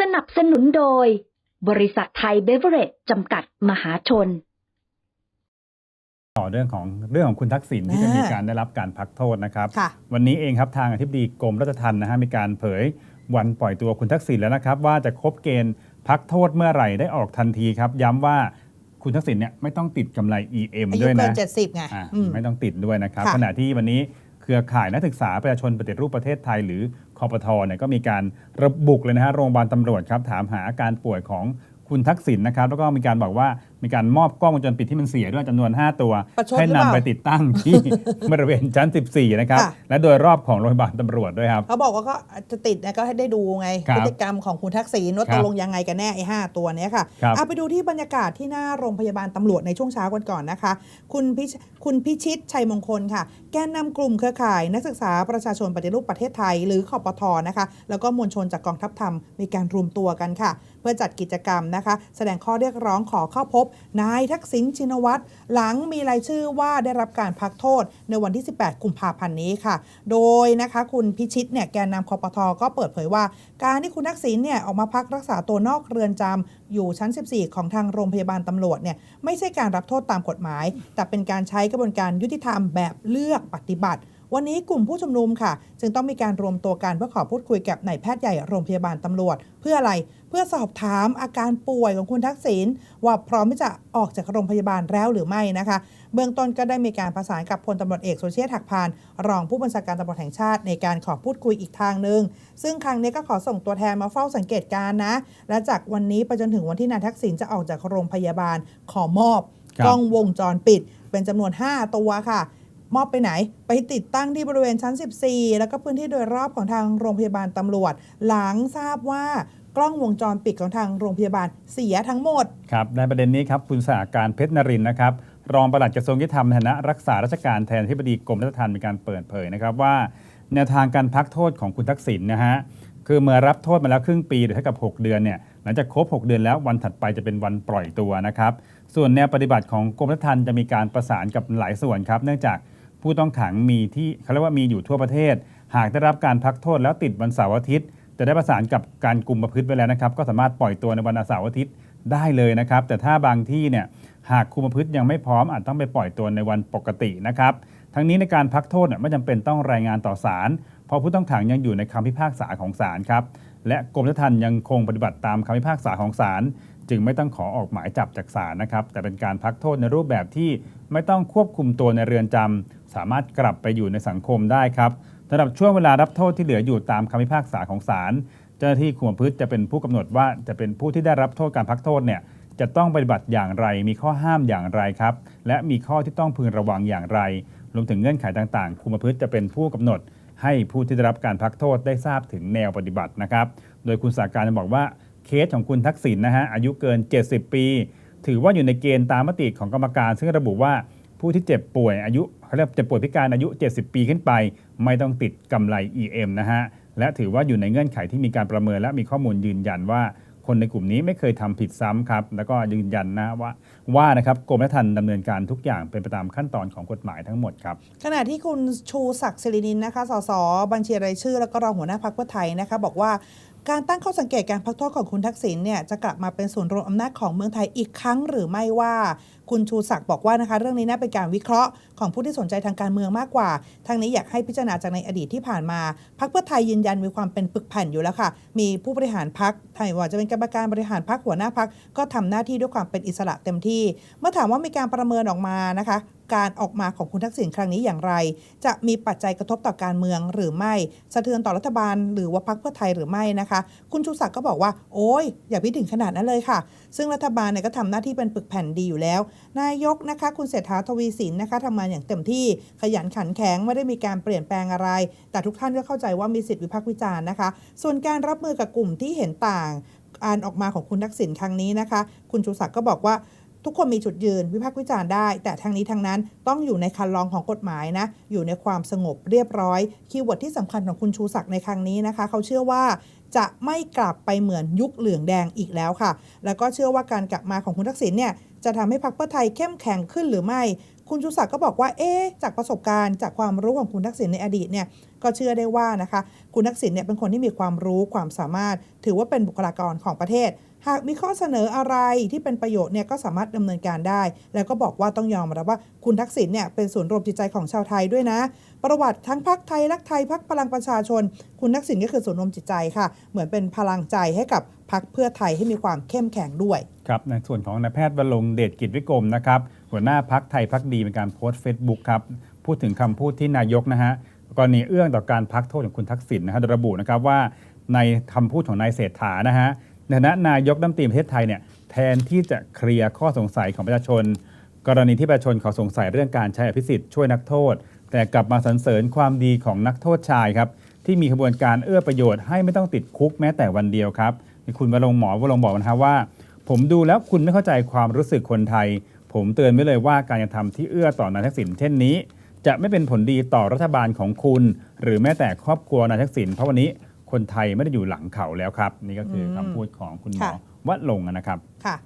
สนับสนุนโดย บริษัทไทยเบเวอเรจจำกัดมหาชน ต่อเรื่องของเรื่องของคุณทักษิณที่จะอ่ามีมีการได้รับการพักโทษนะครับ ค่ะ วันนี้เองครับทางอธิบดีกรมราชทัณฑ์นะฮะมีการเผยวันปล่อยตัวคุณทักษิณแล้วนะครับ ว่าจะครบเกณฑ์พักโทษเมื่อไหร่ได้ออกทันทีครับ ย้ำว่าคุณทักษิณเนี่ยไม่ต้องติดกำไร EM อายุด้วยเกินะนเจ็ดสิบไงอ่าอืม ไม่ต้องติดด้วยนะครับค่ะ ขณะที่วันนี้เครือข่ายนักศึกษาประชาชนปฏิรูปประเทศไทย หรือ คอปทเนี่ยก็มีการระบุเลยนะฮะโรงพยาบาลตำรวจครับถามหาอาการป่วยของคุณทักษิณนะครับ แล้วก็มีการบอกว่ามีการมอบกล้องวงจรปิดที่มันเสียด้วยจำนวน 5 ตัว ประชดให้หรือเปนำล่าไปติดตั้งที่ บริเวณชั้น 14 นะครับ ค่ะ และโดยรอบของโรงพยาบาลตำรวจด้วยครับ เขาบอกว่าก็จะติดนะก็ให้ได้ดูไง ครับพฤติกรรมของคุณทักษิณว่าครัตบกลงยังไงกันแน่ไอ้ห้าตัวเนี้ยค่ะครับ เอาไปดูที่บรรยากาศที่หน้าโรงพยาบาลตำรวจในช่วงเช้ากันก่อนนะคะ คุณพิช คุณพิชิตชัยมงคลค่ะ แกนนำกลุ่มเครือข่าย นักศึกษาประชาชนปฏิรูปประเทศไทย หรือคอปทนะคะ แล้วก็มวลชนจากกองทัพธรรมมีการรวมตัวกันค่ะ เพื่อจัดกิจกรรมนะคะ แสดงข้อเรียกร้องขอเข้าพบ นายทักษิณชินวัตรหลังมีรายชื่อว่าได้รับการพักโทษในวันที่ 18 กุมภาพันธ์นี้ค่ะ โดยนะคะคุณพิชิตเนี่ยแกนนำคอปทก็เปิดเผยว่า การที่คุณทักษิณเนี่ยออกมาพักรักษาตัวนอกเรือนจำอยู่ชั้น 14 ของทางโรงพยาบาลตำรวจเนี่ยไม่ใช่การรับโทษตามกฎหมาย แต่เป็นการใช้กระบวนการยุติธรรมแบบเลือกปฏิบัติ วันนี้กลุ่มผู้ชุมนุมค่ะ จึงต้องมีการรวมตัวกันเพื่อขอพูดคุยกับนายแพทย์ใหญ่โรงพยาบาลตำรวจ เพื่ออะไรเพื่อสอบถามอาการป่วยของคุณทักษิณว่าพร้อมที่จะออกจากโรงพยาบาลแล้วหรือไม่นะคะ เบื้องต้นก็ได้มีการประสานกับพลตำรวจเอกสุเชษฐ์หักพานรองผู้บัญชาการตำรวจแห่งชาติในการขอพูดคุยอีกทางหนึ่งซึ่งครั้งนี้ก็ขอส่งตัวแทนมาเฝ้าสังเกตการณ์นะ และจากวันนี้ไปจนถึงวันที่นายทักษิณจะออกจากโรงพยาบาลขอมอบครับกล้องวงจรปิด เป็นจำนวน 5 ตัวค่ะ มอบไปไหน ไปติดตั้งที่บริเวณชั้น 14 แล้วก็พื้นที่โดยรอบของทางโรงพยาบาลตำรวจ หลังทราบว่ากล้องวงจรปิดของทางโรงพยาบาลเสียทั้งหมด ครับในประเด็นนี้ครับคุณสาการเพชรนรินทร์นะครับ รองปลัดกระทรวงยุติธรรมในฐานะรักษาราชการแทนที่บดีกรมราชทัณฑ์มีการเปิดเผยนะครับว่า แนวทางการพักโทษของคุณทักษิณนะฮะคือเมื่อรับโทษมาแล้วครึ่งปีหรือเท่ากับ 6 เดือนเนี่ยหลังจากครบ 6 เดือนแล้ววันถัดไปจะเป็นวันปล่อยตัวนะครับส่วนแนวปฏิบัติของกรมราชทัณฑ์จะมีการประสานกับหลายส่วนครับ เนื่องจาก ผู้ต้องขังมีที่เขาเรียกว่ามีอยู่ทั่วประเทศ หากได้รับการพักโทษแล้วติดวันเสาร์อาทิตย์ จะได้ประสานกับการกลุ่มประพฤติไว้แล้วนะครับ ก็สามารถปล่อยตัวในวันเสาร์อาทิตย์ได้เลยนะครับ แต่ถ้าบางที่เนี่ยหากคุมประพฤติยังไม่พร้อมอาจต้องไปปล่อยตัวในวันปกตินะครับทั้งนี้ในการพักโทษไม่จำเป็นต้องรายงานต่อศาลเพราะผู้ต้องขังยังอยู่ในคำพิพากษาของศาลครับและกรมราทัณฑ์ยังคงปฏิบัติตามคำพิพากษาของศาลจึงไม่ต้องขอออกหมายจับจากศาลนะครับ แต่เป็นการพักโทษในรูปแบบที่ไม่ต้องควบคุมตัวในเรือนจำ สามารถกลับไปอยู่ในสังคมได้ครับสำหรับช่วงเวลารับโทษที่เหลืออยู่ตามคำพิพากษาของศาลเจ้าหน้าที่คุมประพฤติจะเป็นผู้กำหนดว่าจะเป็นผู้ที่ได้รับโทษการพักโทษเนี่ยจะต้องปฏิบัติอย่างไร มีข้อห้ามอย่างไรครับ และมีข้อที่ต้องพึงระวังอย่างไร รวมถึงเงื่อนไขต่างๆ คุมประพฤติจะเป็นผู้กำหนด ให้ผู้ที่ได้รับการพักโทษได้ทราบถึงแนวปฏิบัตินะครับ โดยคุณสาการจะบอกว่าเคสของคุณทักษิณนะฮะอายุเกิน 70 ปี ถือว่าอยู่ในเกณฑ์ตามมติของกรรมการ ซึ่งระบุว่า ผู้ที่เจ็บป่วยอายุเขาเรียกเจ็บป่วยพิการอายุ 70 ปีขึ้นไป ไม่ต้องติดกำไร EM นะฮะ และถือว่าอยู่ในเงื่อนไขที่มีการประเมินและมีข้อมูลยืนยันว่า คนในกลุ่มนี้ไม่เคยทำผิดซ้ำครับ แล้วก็ยืนยันนะว่าว่านะครับกรมราชทัณฑ์ดำเนินการทุกอย่างเป็นไปตามขั้นตอนของกฎหมายทั้งหมดครับ ขณะที่คุณชูศักดิ์ศิรินินนะคะ สส บัญชีรายชื่อ แล้วก็รองหัวหน้าพรรคเพื่อไทยนะคะ บอกว่า การตั้งข้อสังเกตการพักโทษของคุณทักษิณเนี่ยจะกลับมาเป็นศูนย์รวมอำนาจของเมืองไทยอีกครั้งหรือไม่ว่า คุณชูศักดิ์บอกว่านะคะ เรื่องนี้น่าเป็นการวิเคราะห์ของผู้ที่สนใจทางการเมืองมากกว่าทางนี้อยากให้พิจารณาจากในอดีตที่ผ่านมาพรรคเพื่อไทยยืนยันมีความเป็นปึกแผ่นอยู่แล้วค่ะ มีผู้บริหารพรรคไทยว่าจะเป็นกรรมการบริหารพรรคหัวหน้าพรรคก็ทำหน้าที่ด้วยความเป็นอิสระเต็มที่ เมื่อถามว่ามีการประเมินออกมานะคะ การออกมาของคุณทักษิณครั้งนี้อย่างไร จะมีปัจจัยกระทบต่อการเมืองหรือไม่ สะเทือนต่อรัฐบาล หรือว่าพรรคเพื่อไทยหรือไม่นะคะ คุณชูศักดิ์ก็บอกว่า โอ้ยอย่าพิถึงขนาดนั้นเลยค่ะ ซึ่งรัฐบาลเนี่ยก็ทำหน้าที่เป็นปึกแผ่นดีอยู่แล้ว นายกนะคะ คุณเศรษฐาทวีสินนะคะทำงานอย่างเต็มที่ขยันขันแข็งไม่ได้มีการเปลี่ยนแปลงอะไร แต่ทุกท่านก็เข้าใจว่ามีสิทธิวิพากษ์วิจารณ์นะคะ ส่วนการรับมือกับกลุ่มที่เห็นต่างการออกมาของคุณทักษิณครั้งนี้นะคะ คุณชูศักดิ์ก็บอกว่า ทุกคนมีจุดยืนวิพากษ์วิจารณ์ได้ แต่ทางนี้ทางนั้นต้องอยู่ในคันลองของกฎหมายนะ อยู่ในความสงบเรียบร้อย คีย์เวิร์ดที่สำคัญของคุณชูศักดิ์ในครั้งนี้นะคะ เขาเชื่อว่าจะไม่กลับไปเหมือนยุคเหลืองแดงอีกแล้วค่ะ แล้วก็เชื่อว่าการกลับมาของคุณทักษิณเนี่ยจะทำให้พรรคเพื่อไทยเข้มแข็งขึ้นหรือไม่ คุณชูศักดิ์ก็บอกว่า เอ๊จากประสบการณ์จากความรู้ของคุณทักษิณในอดีตเนี่ยก็เชื่อได้ว่านะคะ คุณทักษิณเนี่ยเป็นคนที่มีความรู้ความสามารถ ถือว่าเป็นบุคลากรของประเทศ หากมีข้อเสนออะไรที่เป็นประโยชน์เนี่ยก็สามารถดำเนินการได้ แล้วก็บอกว่าต้องยอมรับว่าคุณทักษิณเนี่ยเป็นศูนย์รวมจิตใจของชาวไทยด้วยนะ ประวัติทั้งพักไทยรักไทยพักพลังประชาชน คุณทักษิณก็คือศูนย์รวมจิตใจค่ะ เหมือนเป็นพลังใจให้กับพักเพื่อไทยให้มีความเข้มแข็งด้วยครับในส่วนของนายแพทย์วรงเดชกิจวิกรมนะครับหัวหน้าพักไทยพักดีเป็นการโพสต์เฟซบุ๊กครับพูดถึงคำพูดที่นายกนะฮะกรณีเอื้องต่อการพักโทษของคุณทักษิณนะฮะระบุนะครับว่าในคำพูดของนายเศรษฐานะฮะ ในฐานะนายกรัฐมตีประเทศไทยเนี่ยแทนที่จะเคลียร์ข้อสงสัยของประชาชน กรณีที่ประชาชนเขาสงสัยเรื่องการใช้อภิสิทธิ์ช่วยนักโทษ แต่กลับมาสรรเสริญความดีของนักโทษชายครับที่มีขบวนการเอื้อประโยชน์ให้ไม่ต้องติดคุกแม้แต่วันเดียวครับคุณวรงหมอวรงบอกนะครับว่า ผมดูแล้วคุณไม่เข้าใจความรู้สึกคนไทย ผมเตือนไว้เลยว่าการกระทำที่เอื้อต่อนายทักษิณเช่นนี้ จะไม่เป็นผลดีต่อรัฐบาลของคุณ หรือแม้แต่ครอบครัวนายทักษิณเพราะวันนี้ คนไทยไม่ได้อยู่หลังเขาแล้วครับ นี่ก็คืออมคำพูดของคุณหมอค่ะ วัดลงค์นะครับ ค่ะ